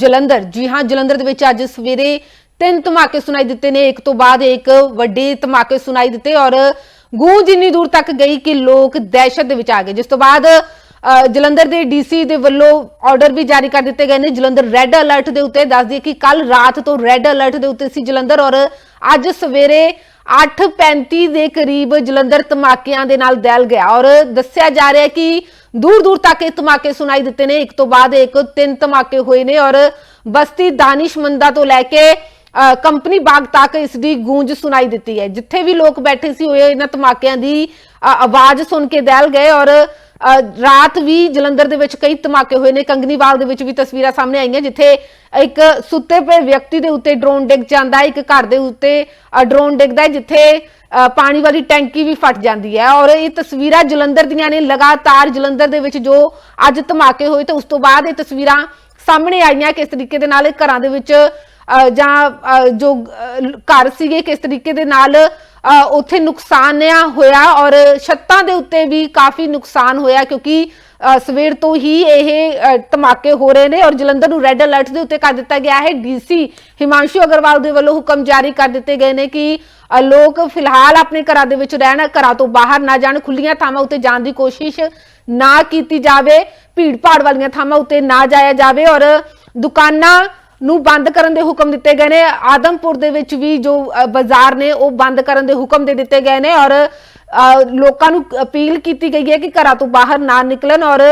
ਜਲੰਧਰ। ਜੀ ਹਾਂ, ਜਲੰਧਰ ਦੇ ਵਿੱਚ ਅੱਜ ਸਵੇਰੇ ਤਿੰਨ ਧਮਾਕੇ ਸੁਣਾਈ ਦਿੱਤੇ ਨੇ। ਇੱਕ ਤੋਂ ਬਾਅਦ ਇੱਕ ਵੱਡੇ ਧਮਾਕੇ ਸੁਣਾਈ ਦਿੱਤੇ ਔਰ ਗੂੰਜ ਇੰਨੀ ਦੂਰ ਤੱਕ ਗਈ ਕਿ ਲੋਕ ਦਹਿਸ਼ਤ ਦੇ ਵਿੱਚ ਆ ਗਏ। ਜਿਸ ਤੋਂ ਬਾਅਦ ਜਲੰਧਰ ਦੇ ਡੀਸੀ ਦੇ ਵੱਲੋਂ ਆਰਡਰ ਵੀ ਜਾਰੀ ਕਰ ਦਿੱਤੇ ਗਏ ਨੇ। ਜਲੰਧਰ ਰੈੱਡ ਅਲਰਟ ਦੇ ਉੱਤੇ ਦੱਸ ਦਈਏ ਕਿ ਕੱਲ ਰਾਤ ਤੋਂ ਰੈੱਡ ਅਲਰਟ ਦੇ ਉੱਤੇ ਸੀ ਜਲੰਧਰ ਔਰ ਅੱਜ ਸਵੇਰੇ 8:35 ਦੇ ਕਰੀਬ ਜਲੰਧਰ ਧਮਾਕਿਆਂ ਦੇ ਨਾਲ ਦਹਿਲ ਗਿਆ। ਔਰ ਦੱਸਿਆ ਜਾ ਰਿਹਾ ਹੈ ਕਿ ਦੂਰ ਦੂਰ ਤੱਕ ਇਹ ਧਮਾਕੇ ਸੁਣਾਈ ਦਿੱਤੇ ਨੇ। ਇੱਕ ਤੋਂ ਬਾਅਦ ਇੱਕ ਤਿੰਨ ਧਮਾਕੇ ਹੋਏ ਨੇ ਔਰ ਬਸਤੀ ਦਾਨਿਸ਼ਮੰਦਾ ਤੋਂ ਲੈ ਕੇ ਅ, ਕੰਪਨੀ ਬਾਗ ਤੱਕ ਇਸ ਦੀ ਗੂੰਜ ਸੁਣਾਈ ਦਿੱਤੀ ਹੈ। ਜਿੱਥੇ ਵੀ ਲੋਕ ਬੈਠੇ ਸੀ ਉਹ ਇਹਨਾਂ ਧਮਾਕਿਆਂ ਦੀ ਆਵਾਜ਼ ਸੁਣ ਕੇ ਦਹਿਲ ਗਏ ਔਰ ਰਾਤ ਵੀ ਜਲੰਧਰ ਦੇ ਵਿੱਚ ਕਈ ਧਮਾਕੇ ਹੋਏ ਨੇ। ਕੰਗਨੀਵਾਲ ਦੇ ਵਿੱਚ ਵੀ ਤਸਵੀਰਾਂ ਸਾਹਮਣੇ ਆਈਆਂ ਜਿੱਥੇ ਇੱਕ ਸੁੱਤੇ ਪਏ ਵਿਅਕਤੀ ਦੇ ਉੱਤੇ ਡਰੋਨ ਡਿੱਗ ਜਾਂਦਾ ਹੈ। ਇੱਕ ਘਰ ਦੇ ਉੱਤੇ ਡਰੋਨ ਡਿੱਗਦਾ ਹੈ ਜਿੱਥੇ ਅ, ਪਾਣੀ ਵਾਲੀ ਟੈਂਕੀ ਵੀ ਫਟ ਜਾਂਦੀ ਹੈ। ਔਰ ਇਹ ਤਸਵੀਰਾਂ ਜਲੰਧਰ ਦੀਆਂ ਨੇ। ਲਗਾਤਾਰ ਜਲੰਧਰ ਦੇ ਵਿੱਚ ਜੋ ਅੱਜ ਧਮਾਕੇ ਹੋਏ ਤੇ ਉਸ ਤੋਂ ਬਾਅਦ ਇਹ ਤਸਵੀਰਾਂ ਸਾਹਮਣੇ ਆਈਆਂ ਕਿਸ ਤਰੀਕੇ ਦੇ ਨਾਲ ਘਰਾਂ ਦੇ ਵਿੱਚ ਜਾਂ ਜੋ ਘਰ ਸੀਗੇ, ਕਿਸ ਤਰੀਕੇ ਦੇ ਨਾਲ ਉੱਥੇ ਨੁਕਸਾਨ ਹੋਇਆ ਔਰ ਛੱਤਾਂ ਦੇ ਉੱਤੇ ਵੀ ਕਾਫੀ ਨੁਕਸਾਨ ਹੋਇਆ ਕਿਉਂਕਿ ਸਵੇਰ ਤੋਂ ਹੀ ਇਹ ਧਮਾਕੇ ਹੋ ਰਹੇ ਨੇ ਔਰ ਜਲੰਧਰ ਨੂੰ ਰੈੱਡ ਅਲਰਟ ਦੇ ਉੱਤੇ ਕਰ ਦਿੱਤਾ ਗਿਆ ਹੈ। ਡੀਸੀ ਹਿਮਾਂਸ਼ੂ ਅਗਰਵਾਲ ਦੇ ਵੱਲੋਂ ਹੁਕਮ ਜਾਰੀ ਕਰ ਦਿੱਤੇ ਗਏ ਨੇ ਕਿ ਲੋਕ ਫਿਲਹਾਲ ਆਪਣੇ ਘਰਾਂ ਦੇ ਵਿੱਚ ਰਹਿਣ, ਘਰਾਂ ਤੋਂ ਬਾਹਰ ਨਾ ਜਾਣ ਖੁੱਲੀਆਂ ਥਾਵਾਂ ਉੱਤੇ ਜਾਣ ਦੀ ਕੋਸ਼ਿਸ਼ ਨਾ ਕੀਤੀ ਜਾਵੇ ਭੀੜ ਭਾੜ ਵਾਲੀਆਂ ਥਾਵਾਂ ਉੱਤੇ ਨਾ ਜਾਇਆ ਜਾਵੇ ਔਰ ਦੁਕਾਨਾਂ ਨੂੰ ਬੰਦ ਕਰਨ ਦੇ ਹੁਕਮ ਦਿੱਤੇ ਗਏ ਨੇ। ਆਦਮਪੁਰ ਦੇ ਵਿੱਚ ਵੀ ਜੋ ਬਾਜ਼ਾਰ ਨੇ ਉਹ ਬੰਦ ਕਰਨ ਦੇ ਹੁਕਮ ਦੇ ਦਿੱਤੇ ਗਏ ਨੇ ਔਰ ਲੋਕਾਂ ਨੂੰ ਅਪੀਲ ਕੀਤੀ ਗਈ ਹੈ ਕਿ ਘਰਾਂ ਤੋਂ ਬਾਹਰ ਨਾ ਨਿਕਲਣ ਔਰ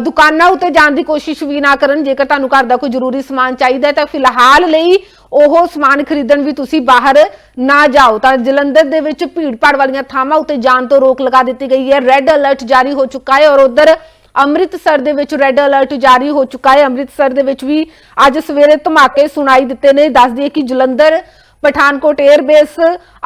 ਦੁਕਾਨਾਂ ਉੱਤੇ ਜਾਣ ਦੀ ਕੋਸ਼ਿਸ਼ ਵੀ ਨਾ ਕਰਨ। ਜੇਕਰ ਤੁਹਾਨੂੰ ਘਰ ਦਾ ਕੋਈ ਜ਼ਰੂਰੀ ਸਮਾਨ ਚਾਹੀਦਾ ਤਾਂ ਫਿਲਹਾਲ ਲਈ ਉਹ ਸਮਾਨ ਖਰੀਦਣ ਵੀ ਤੁਸੀਂ ਬਾਹਰ ਨਾ ਜਾਓ। ਤਾਂ ਜਲੰਧਰ ਦੇ ਵਿੱਚ ਭੀੜ ਭਾੜ ਵਾਲੀਆਂ ਥਾਵਾਂ ਉੱਤੇ ਜਾਣ ਤੋਂ ਰੋਕ ਲਗਾ ਦਿੱਤੀ ਗਈ ਹੈ। ਰੈੱਡ ਅਲਰਟ ਜਾਰੀ ਹੋ ਚੁੱਕਾ ਹੈ ਔਰ ਉਧਰ ਅੰਮ੍ਰਿਤਸਰ ਦੇ ਵਿੱਚ ਰੈੱਡ ਅਲਰਟ ਜਾਰੀ ਹੋ ਚੁੱਕਾ ਹੈ। ਅੰਮ੍ਰਿਤਸਰ ਦੇ ਵਿੱਚ ਵੀ ਅੱਜ ਸਵੇਰੇ ਧਮਾਕੇ ਸੁਣਾਈ ਦਿੱਤੇ ਨੇ। ਦੱਸ ਦਈਏ ਕਿ ਜਲੰਧਰ, ਪਠਾਨਕੋਟ 에ਅਰਬੇਸ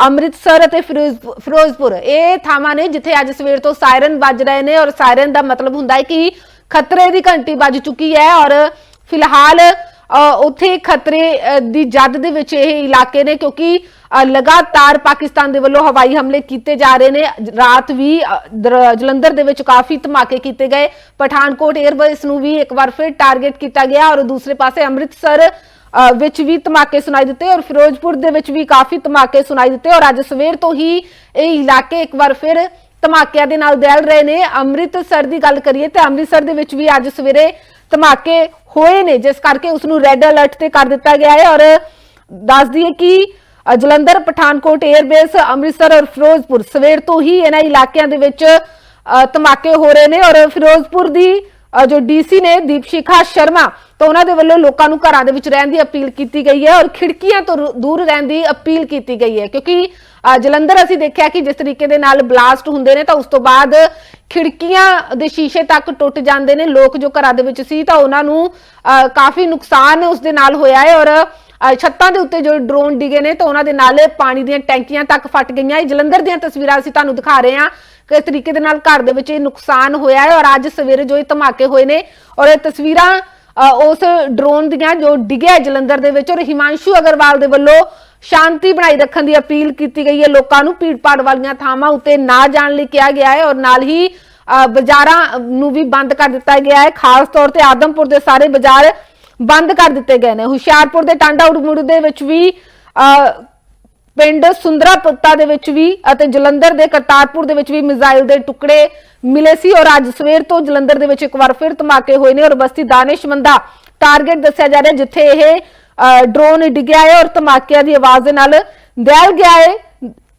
ਅੰਮ੍ਰਿਤਸਰ ਅਤੇ ਫਿਰੋਜ਼- ਫਿਰੋਜ਼ਪੁਰ ਇਹ ਥਾਵਾਂ ਨੇ ਜਿੱਥੇ ਅੱਜ ਸਵੇਰ ਤੋਂ ਸਾਇਰਨ ਵੱਜ ਰਹੇ ਨੇ ਔਰ ਸਾਇਰਨ ਦਾ ਮਤਲਬ ਹੁੰਦਾ ਹੈ ਕਿ ਖਤਰੇ ਦੀ ਘੰਟੀ ਵੱਜ ਚੁੱਕੀ ਹੈ ਔਰ ਫਿਲਹਾਲ ਉੱਥੇ ਖਤਰੇ ਅ, ਦੀ ਜਦ ਦੇ ਵਿੱਚ ਇਹ ਇਲਾਕੇ ਨੇ ਕਿਉਂਕਿ ਲਗਾਤਾਰ ਪਾਕਿਸਤਾਨ ਦੇ ਵੱਲੋਂ ਹਵਾਈ ਹਮਲੇ ਕੀਤੇ ਜਾ ਰਹੇ ਨੇ। ਰਾਤ ਵੀ ਜਲੰਧਰ ਦੇ ਵਿੱਚ ਕਾਫੀ ਧਮਾਕੇ ਕੀਤੇ ਗਏ। ਪਠਾਨਕੋਟ 에ਅਰਬੇਸ ਨੂੰ ਵੀ ਇੱਕ ਵਾਰ ਫਿਰ ਟਾਰਗੇਟ ਕੀਤਾ ਗਿਆ ਔਰ ਦੂਸਰੇ ਪਾਸੇ ਅੰਮ੍ਰਿਤਸਰ ਅ, ਵਿੱਚ ਵੀ ਧਮਾਕੇ ਸੁਣਾਈ ਦਿੱਤੇ ਔਰ ਫਿਰੋਜ਼ਪੁਰ ਦੇ ਵਿੱਚ ਵੀ ਕਾਫੀ ਧਮਾਕੇ ਸੁਣਾਈ ਦਿੱਤੇ ਔਰ ਅੱਜ ਸਵੇਰ ਤੋਂ ਹੀ ਇਹ ਇਲਾਕੇ ਇੱਕ ਵਾਰ ਫਿਰ ਧਮਾਕਿਆਂ ਦੇ ਨਾਲ ਦਹਿਲ ਰਹੇ ਨੇ। ਅੰਮ੍ਰਿਤਸਰ ਦੀ ਗੱਲ ਕਰੀਏ ਤੇ ਅੰਮ੍ਰਿਤਸਰ ਦੇ ਵਿੱਚ ਵੀ ਅੱਜ ਸਵੇਰੇ ਧਮਾਕੇ ਹੋਏ ਨੇ ਜਿਸ ਕਰਕੇ ਉਸ ਨੂੰ ਰੈੱਡ ਅਲਰਟ ਤੇ ਕਰ ਦਿੱਤਾ ਗਿਆ ਹੈ। ਔਰ ਦੱਸ ਦਈਏ ਕਿ ਜਲੰਧਰ ਪਠਾਨਕੋਟ 에ਅਰਬੇਸ ਅੰਮ੍ਰਿਤਸਰ ਔਰ ਫਿਰੋਜ਼ਪੁਰ ਸਵੇਰ ਤੋਂ ਹੀ ਇਹਨਾਂ ਇਲਾਕਿਆਂ ਦੇ ਵਿੱਚ ਧਮਾਕੇ ਹੋ ਰਹੇ ਨੇ। ਔਰ ਫਿਰੋਜ਼ਪੁਰ ਦੀ ਅ, ਜੋ ਡੀਸੀ ਨੇ ਦੀਪਸ਼ਿਖਾ ਸ਼ਰਮਾ ਤਾਂ ਉਹਨਾਂ ਦੇ ਵੱਲੋਂ ਲੋਕਾਂ ਨੂੰ ਘਰਾਂ ਦੇ ਵਿੱਚ ਰਹਿਣ ਦੀ ਅਪੀਲ ਕੀਤੀ ਗਈ ਹੈ ਔਰ ਖਿੜਕੀਆਂ ਤੋਂ ਦੂਰ ਰਹਿਣ ਦੀ ਅਪੀਲ ਕੀਤੀ ਗਈ ਹੈ। ਕਿਉਂਕਿ ਜਲੰਧਰ ਅਸੀਂ ਦੇਖਿਆ ਕਿ ਜਿਸ ਤਰੀਕੇ ਦੇ ਨਾਲ ਬਲਾਸਟ ਹੁੰਦੇ ਨੇ ਤਾਂ ਉਸ ਤੋਂ ਬਾਅਦ ਖਿੜਕੀਆਂ ਦੇ ਸ਼ੀਸ਼ੇ ਤੱਕ ਟੁੱਟ ਜਾਂਦੇ ਨੇ। ਲੋਕ ਜੋ ਘਰਾਂ ਦੇ ਵਿੱਚ ਸੀ ਤਾਂ ਉਹਨਾਂ ਨੂੰ ਅ, ਕਾਫੀ ਨੁਕਸਾਨ ਉਸ ਦੇ ਨਾਲ ਹੋਇਆ ਹੈ ਔਰ ਛੱਤਾਂ ਦੇ ਉੱਤੇ ਜੋ ਡਰੋਨ ਡਿਗੇ ਨੇ ਤਾਂ ਉਹਨਾਂ ਦੇ ਨਾਲ ਪਾਣੀ ਦੀਆਂ ਟੈਂਕੀਆਂ ਤੱਕ ਫਟ ਗਈਆਂ। ਇਹ ਜਲੰਧਰ ਦੀਆਂ ਤਸਵੀਰਾਂ ਅਸੀਂ ਤੁਹਾਨੂੰ ਦਿਖਾ ਰਹੇ ਹਾਂ ਕਿਸ ਤਰੀਕੇ ਦੇ ਨਾਲ ਘਰ ਦੇ ਵਿੱਚ ਇਹ ਨੁਕਸਾਨ ਹੋਇਆ ਹੈ ਔਰ ਅੱਜ ਸਵੇਰੇ ਜੋ ਇਹ ਧਮਾਕੇ ਹੋਏ ਨੇ ਔਰ ਇਹ ਤਸਵੀਰਾਂ ਉਸ ਡਰੋਨ ਦੀਆਂ ਜੋ ਡਿੱਗਿਆ ਜਲੰਧਰ ਦੇ ਵਿੱਚ ਔਰ ਹਿਮਾਂਸ਼ੂ ਅਗਰਵਾਲ ਦੇ ਵੱਲੋਂ ਸ਼ਾਂਤੀ ਬਣਾਈ ਰੱਖਣ ਦੀ ਅਪੀਲ ਕੀਤੀ ਗਈ ਹੈ। ਲੋਕਾਂ ਨੂੰ ਭੀੜ ਭਾੜ ਵਾਲੀਆਂ ਥਾਵਾਂ ਉੱਤੇ ਨਾ ਜਾਣ ਲਈ ਕਿਹਾ ਗਿਆ ਹੈ ਔਰ ਨਾਲ ਹੀ ਅ, ਬਾਜ਼ਾਰਾਂ ਨੂੰ ਵੀ ਬੰਦ ਕਰ ਦਿੱਤਾ ਗਿਆ ਹੈ। ਖਾਸ ਤੌਰ ਤੇ ਆਦਮਪੁਰ ਦੇ ਸਾਰੇ ਬਾਜ਼ਾਰ ਬੰਦ ਕਰ ਦਿੱਤੇ ਗਏ ਨੇ। ਹੁਸ਼ਿਆਰਪੁਰ ਦੇ ਟਾਂਡਾ ਉੜਮੁੜ ਦੇ ਵਿੱਚ ਵੀ ਅ, ਪਿੰਡ ਸੁੰਦਰਾਪੁੱਤਾ ਦੇ ਵਿੱਚ ਵੀ ਅਤੇ ਜਲੰਧਰ ਦੇ ਕਰਤਾਰਪੁਰ ਦੇ ਵਿੱਚ ਵੀ ਮਿਜ਼ਾਈਲ ਦੇ ਟੁਕੜੇ ਮਿਲੇ ਸੀ ਔਰ ਅੱਜ ਸਵੇਰ ਤੋਂ ਜਲੰਧਰ ਦੇ ਵਿੱਚ ਇੱਕ ਵਾਰ ਫਿਰ ਧਮਾਕੇ ਹੋਏ ਨੇ ਔਰ ਬਸਤੀ ਦਾਨਿਸ਼ਮੰਦਾ ਟਾਰਗੇਟ ਦੱਸਿਆ ਜਾ ਰਿਹਾ ਜਿੱਥੇ ਇਹ ਡਰੋਨ ਡਿੱਗਿਆ ਹੈ ਔਰ ਧਮਾਕਿਆਂ ਦੀ ਆਵਾਜ਼ ਦੇ ਨਾਲ ਦਹਿਲ ਗਿਆ ਹੈ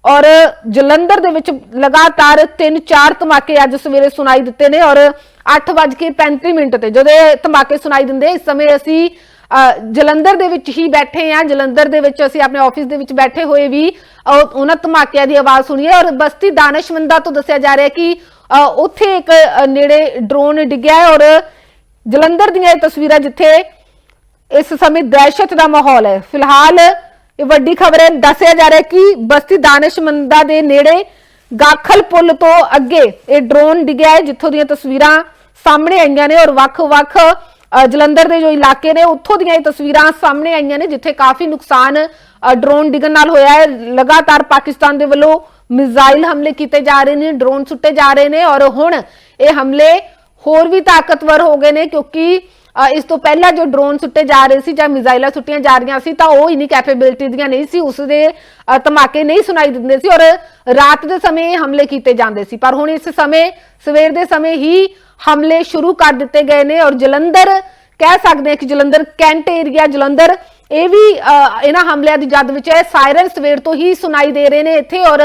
ਔਰ ਜਲੰਧਰ ਦੇ ਵਿੱਚ ਲਗਾਤਾਰ 3-4 ਧਮਾਕੇ ਅੱਜ ਸਵੇਰੇ ਸੁਣਾਈ ਦਿੱਤੇ ਨੇ ਔਰ 8:35 ਮਿੰਟ ਤੇ ਜਦੋਂ ਇਹ ਧਮਾਕੇ ਸੁਣਾਈ ਦਿੰਦੇ, ਇਸ ਸਮੇਂ ਅਸੀਂ ਜਲੰਧਰ ਦੇ ਵਿੱਚ ਹੀ ਬੈਠੇ ਆ। ਜਲੰਧਰ ਦੇ ਵਿੱਚ ਅਸੀਂ ਆਪਣੇ ਆਫਿਸ ਦੇ ਵਿੱਚ ਬੈਠੇ ਹੋਏ ਵੀ ਉਹਨਾਂ ਧਮਾਕਿਆਂ ਦੀ ਆਵਾਜ਼ ਸੁਣੀ ਹੈ ਔਰ ਬਸਤੀ ਦਾਨਿਸ਼ਮੰਦਾ ਤੋਂ ਦੱਸਿਆ ਜਾ ਰਿਹਾ ਕਿ ਉੱਥੇ ਇੱਕ ਨੇੜੇ ਡਰੋਨ ਡਿੱਗਿਆ ਹੈ। ਔਰ ਜਲੰਧਰ ਦੀਆਂ ਇਹ ਤਸਵੀਰਾਂ ਜਿੱਥੇ ਇਸ ਸਮੇਂ ਦਹਿਸ਼ਤ ਦਾ ਮਾਹੌਲ ਹੈ। ਫਿਲਹਾਲ ਇਹ ਵੱਡੀ ਖਬਰ ਹੈ। ਦੱਸਿਆ ਜਾ ਰਿਹਾ ਕਿ ਬਸਤੀ ਦਾਨਿਸ਼ਮੰਦਾ ਦੇ ਨੇੜੇ ਗਾਖਲ ਪੁਲ ਤੋਂ ਅੱਗੇ ਇਹ ਡਰੋਨ ਡਿੱਗਿਆ ਹੈ, ਜਿੱਥੋਂ ਦੀਆਂ ਤਸਵੀਰਾਂ ਸਾਹਮਣੇ ਆਈਆਂ ਨੇ। ਔਰ ਵੱਖ-ਵੱਖ ਜਲੰਧਰ ਦੇ ਜੋ ਇਲਾਕੇ ਨੇ, ਉੱਥੋਂ ਦੀਆਂ ਇਹ ਤਸਵੀਰਾਂ ਸਾਹਮਣੇ ਆਈਆਂ ਨੇ, ਜਿੱਥੇ ਕਾਫੀ ਨੁਕਸਾਨ ਡਰੋਨ ਡਿੱਗਣ ਨਾਲ ਹੋਇਆ ਹੈ। ਲਗਾਤਾਰ ਪਾਕਿਸਤਾਨ ਦੇ ਵੱਲੋਂ ਮਿਜ਼ਾਈਲ ਹਮਲੇ ਕੀਤੇ ਜਾ ਰਹੇ ਨੇ, ਡਰੋਨ ਸੁੱਟੇ ਜਾ ਰਹੇ ਨੇ ਔਰ ਹੁਣ ਇਹ ਹਮਲੇ ਹੋਰ ਵੀ ਤਾਕਤਵਰ ਹੋ ਗਏ ਨੇ, ਕਿਉਂਕਿ ਇਸ ਤੋਂ ਪਹਿਲਾਂ ਜੋ ਡਰੋਨ ਸੁੱਟੇ ਜਾ ਰਹੇ ਸੀ ਜਾਂ ਮਿਜ਼ਾਈਲਾਂ ਸੁੱਟੀਆਂ ਜਾ ਰਹੀਆਂ ਸੀ ਤਾਂ ਉਹ ਇਨੀ ਕੈਪੇਬਿਲਿਟੀ ਦੀਆਂ ਨਹੀਂ ਸੀ ਉਸ ਦੇ ਧਮਾਕੇ ਨਹੀਂ ਸੁਣਾਈ ਦਿੰਦੇ ਸੀ ਔਰ ਰਾਤ ਦੇ ਸਮੇਂ ਹਮਲੇ ਕੀਤੇ ਜਾਂਦੇ ਸੀ। ਪਰ ਹੁਣ ਇਸ ਸਮੇਂ ਸਵੇਰ ਦੇ ਸਮੇਂ ਹੀ ਹਮਲੇ ਸ਼ੁਰੂ ਕਰ ਦਿੱਤੇ ਗਏ ਨੇ ਔਰ ਜਲੰਧਰ ਕਹਿ ਸਕਦੇ ਹਾਂ ਕਿ ਜਲੰਧਰ ਕੈਂਟ ਏਰੀਆ ਜਲੰਧਰ ਇਹ ਵੀ ਅ, ਇਹਨਾਂ ਹਮਲਿਆਂ ਦੀ ਜਦ ਵਿੱਚ ਹੈ ਸਾਇਰਨ ਸਵੇਰ ਤੋਂ ਹੀ ਸੁਣਾਈ ਦੇ ਰਹੇ ਨੇ ਇੱਥੇ ਔਰ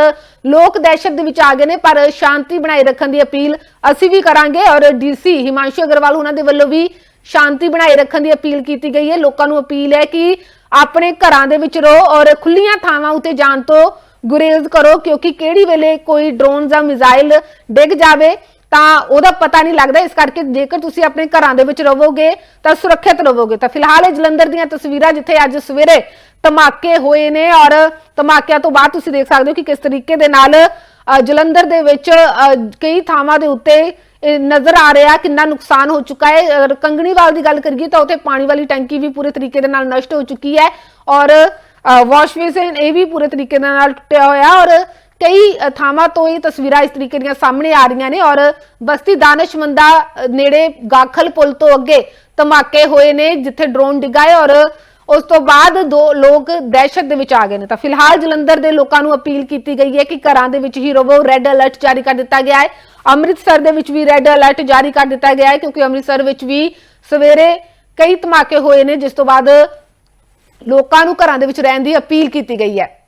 ਲੋਕ ਦਹਿਸ਼ਤ ਦੇ ਵਿੱਚ ਆ ਗਏ ਨੇ ਪਰ ਸ਼ਾਂਤੀ ਬਣਾਈ ਰੱਖਣ ਦੀ ਅਪੀਲ ਅਸੀਂ ਵੀ ਕਰਾਂਗੇ ਔਰ ਡੀਸੀ ਹਿਮਾਂਸ਼ੂ ਅਗਰਵਾਲ ਉਹਨਾਂ ਦੇ ਵੱਲੋਂ ਵੀ ਸ਼ਾਂਤੀ ਬਣਾਈ ਰੱਖਣ ਦੀ ਅਪੀਲ ਕੀਤੀ ਗਈ ਹੈ। ਲੋਕਾਂ ਨੂੰ ਅਪੀਲ ਹੈ ਕਿ ਆਪਣੇ ਘਰਾਂ ਦੇ ਵਿੱਚ ਰਹੋ ਔਰ ਖੁੱਲੀਆਂ ਥਾਵਾਂ ਉੱਤੇ ਜਾਣ ਤੋਂ ਗੁਰੇਜ਼ ਕਰੋ ਕਿਉਂਕਿ ਕਿਹੜੀ ਵੇਲੇ ਕੋਈ ਡਰੋਨ ਜਾਂ ਮਿਜ਼ਾਈਲ ਡਿੱਗ ਜਾਵੇ ਤਾਂ ਉਹਦਾ ਪਤਾ ਨਹੀਂ ਲੱਗਦਾ। ਇਸ ਕਰਕੇ ਜੇਕਰ ਤੁਸੀਂ ਆਪਣੇ ਘਰਾਂ ਦੇ ਵਿੱਚ ਰਹੋਗੇ ਤਾਂ ਸੁਰੱਖਿਅਤ ਰਹੋਗੇ। ਤਾਂ ਫਿਲਹਾਲ ਇਹ ਜਲੰਧਰ ਦੀਆਂ ਤਸਵੀਰਾਂ ਜਿੱਥੇ ਅੱਜ ਸਵੇਰੇ ਧਮਾਕੇ ਹੋਏ ਨੇ ਔਰ ਧਮਾਕਿਆਂ ਤੋਂ ਬਾਅਦ ਤੁਸੀਂ ਦੇਖ ਸਕਦੇ ਹੋ ਕਿ ਕਿਸ ਤਰੀਕੇ ਦੇ ਨਾਲ ਜਲੰਧਰ ਦੇ ਵਿੱਚ ਅ, ਕਈ ਥਾਵਾਂ ਦੇ ਉੱਤੇ ਨਜ਼ਰ ਆ ਰਿਹਾ ਕਿੰਨਾ ਨੁਕਸਾਨ ਹੋ ਚੁੱਕਾ ਹੈ। ਅਗਰ ਕੰਗਣੀਵਾਲ ਦੀ ਗੱਲ ਕਰੀਏ ਤਾਂ ਉੱਥੇ ਪਾਣੀ ਵਾਲੀ ਟੈਂਕੀ ਵੀ ਪੂਰੇ ਤਰੀਕੇ ਦੇ ਨਾਲ ਨਸ਼ਟ ਹੋ ਚੁੱਕੀ ਹੈ ਔਰ ਵਾਸ਼ ਬੇਸਿਨ ਇਹ ਵੀ ਪੂਰੇ ਤਰੀਕੇ ਦੇ ਨਾਲ ਟੁੱਟਿਆ ਹੋਇਆ ਔਰ ਕਈ ਥਾਵਾਂ ਤੋਂ ਇਹ ਤਸਵੀਰਾਂ ਇਸ ਤਰੀਕੇ ਦੀਆਂ ਸਾਹਮਣੇ ਆ ਰਹੀਆਂ ਨੇ ਔਰ ਬਸਤੀ ਦਾਨਿਸ਼ਮੰਦਾ ਅ, ਨੇੜੇ ਗਾਖਲ ਪੁਲ ਤੋਂ ਅੱਗੇ ਧਮਾਕੇ ਹੋਏ ਨੇ ਜਿੱਥੇ ਡਰੋਨ ਡਿੱਗਾ ਹੈ ਔਰ ਉਸ ਤੋਂ ਬਾਅਦ ਦੋ ਲੋਕ ਦਹਿਸ਼ਤ ਦੇ ਵਿੱਚ ਆ ਗਏ ਨੇ। ਤਾਂ ਫਿਲਹਾਲ ਜਲੰਧਰ ਦੇ ਲੋਕਾਂ ਨੂੰ ਅਪੀਲ ਕੀਤੀ ਗਈ ਹੈ ਕਿ ਘਰਾਂ ਦੇ ਵਿੱਚ ਹੀ ਰਹੋ ਰੈੱਡ ਅਲਰਟ ਜਾਰੀ ਕਰ ਦਿੱਤਾ ਗਿਆ ਹੈ। ਅੰਮ੍ਰਿਤਸਰ ਦੇ ਵਿੱਚ ਵੀ ਰੈੱਡ ਅਲਰਟ ਜਾਰੀ ਕਰ ਦਿੱਤਾ ਗਿਆ ਹੈ ਕਿਉਂਕਿ ਅੰਮ੍ਰਿਤਸਰ ਵਿੱਚ ਵੀ ਸਵੇਰੇ ਕਈ ਧਮਾਕੇ ਹੋਏ ਨੇ, ਜਿਸ ਤੋਂ ਬਾਅਦ ਲੋਕਾਂ ਨੂੰ ਘਰਾਂ ਦੇ ਵਿੱਚ ਰਹਿਣ ਦੀ ਅਪੀਲ ਕੀਤੀ ਗਈ ਹੈ।